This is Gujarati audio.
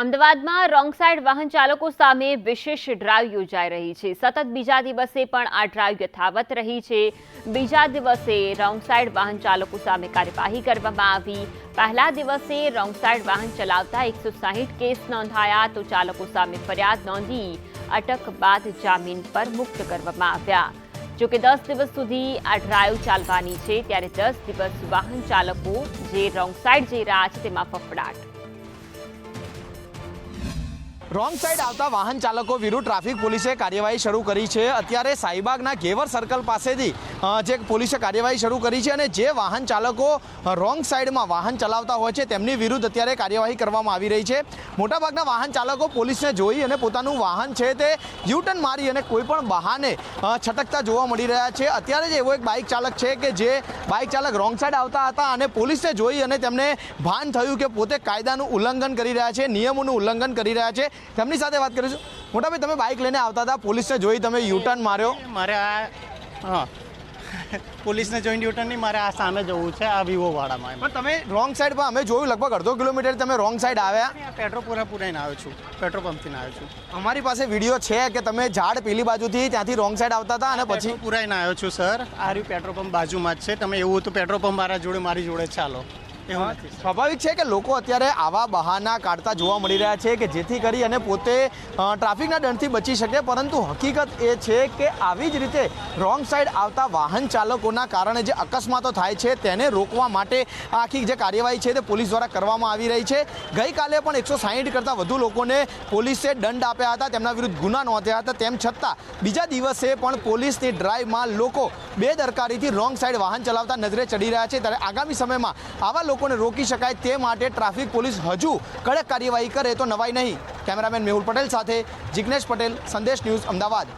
અમદાવાદમાં રોંગ સાઈડ વાહન ચાલકો સામે વિશેષ ડ્રાઈવ યોજાઈ રહી છે. સતત બીજા દિવસે પણ આ ડ્રાઈવ યથાવત રહી છે. બીજા દિવસે રોંગ સાઈડ વાહન ચાલકો સામે કાર્યવાહી કરવામાં આવી. પહેલા દિવસે રોંગ સાઈડ વાહન ચલાવતા એકસો સાહીઠ કેસ નોંધાયા તો ચાલકો સામે ફરિયાદ નોંધી અટક બાદ જામીન પર મુક્ત કરવામાં આવ્યા. જોકે દસ દિવસ સુધી આ ડ્રાઈવ ચાલવાની છે, ત્યારે દસ દિવસ વાહન ચાલકો જે રોંગ સાઈડ જઈ રહ્યા છે તેમાં ફફડાટ રોંગ સાઈડ આવતા વાહન ચાલકો વિરુદ્ધ ટ્રાફિક પોલીસે કાર્યવાહી શરૂ કરી છે. અત્યારે સાઈબાગના ઘેવર સર્કલ પાસેથી જે પોલીસે કાર્યવાહી શરૂ કરી છે અને જે વાહન ચાલકો રોંગ સાઈડમાં વાહન ચલાવતા હોય છે, તેમની વિરુદ્ધ અત્યારે કાર્યવાહી કરવામાં આવી રહી છે. મોટાભાગના વાહન ચાલકો પોલીસને જોઈ અને પોતાનું વાહન છે તે યુટર્ન મારી અને કોઈપણ બહાને છટકતા જોવા મળી રહ્યા છે. અત્યારે જ એવો એક બાઇક ચાલક છે કે જે બાઇક ચાલક રોંગ સાઈડ આવતા હતા અને પોલીસને જોઈ અને તેમને ભાન થયું કે પોતે કાયદાનું ઉલ્લંઘન કરી રહ્યા છે, નિયમોનું ઉલ્લંઘન કરી રહ્યા છે. તેમની સાથે વાત કરીશું. મોટાભાઈ તમે બાઇક લઈને આવતા હતા પોલીસને જોઈ તમે યુટર્ન માર્યો. મારે આ હા. પોલીસને જોઈન્ટ યુટર્ન નહીં મારે આ સામે જવું છે આ વિવો વાળામાં પણ તમે રોંગ સાઈડ પર અમે જોયું લગભગ અડધો કિલોમીટર તમે રોંગ સાઈડ આવ્યા. પેટ્રોલ પૂરા પૂરાઈને આવ્યો છું પેટ્રોલ પંપથી આવ્યો છું. અમારી પાસે વીડિયો છે કે તમે ઝાડ પેલી બાજુથી ત્યાંથી રોંગ સાઈડ આવતા હતા અને પછી? પૂરાઈને આવ્યો છું સર. આ રહ્યું પેટ્રોલ પંપ બાજુમાં જ છે. તમે એવું હતું પેટ્રોલ પંપ મારા જોડે મારી જોડે ચાલો. સ્વાભાવિક છે કે લોકો અત્યારે આવા બહાના કાઢતા જોવા મળી રહ્યા છે કે જેથી કરી અને પોતે ટ્રાફિકના દંડથી બચી શકે, પરંતુ હકીકત એ છે કે આવી જ રીતે રોંગ સાઈડ આવતા વાહન ચાલકોના કારણે જે અકસ્માતો થાય છે તેને રોકવા માટે આખી જે કાર્યવાહી છે તે પોલીસ દ્વારા કરવામાં આવી રહી છે. ગઈકાલે પણ એકસો સાહીઠ કરતાં વધુ લોકોને પોલીસે દંડ આપ્યા હતા, તેમના વિરુદ્ધ ગુના નોંધ્યા હતા, તેમ છતાં બીજા દિવસે પણ પોલીસની ડ્રાઈવમાં લોકો બેદરકારીથી રોંગ સાઈડ વાહન ચલાવતા નજરે ચડી રહ્યા છે. ત્યારે આગામી સમયમાં આવા લોકોને રોકી શકાય તે માટે ટ્રાફિક પોલીસ હજુ કડક કાર્યવાહી કરે તો નવાઈ નહીં. કેમેરામેન મેહુલ પટેલ સાથે જિગ્નેશ પટેલ, સંદેશ ન્યૂઝ અમદાવાદ.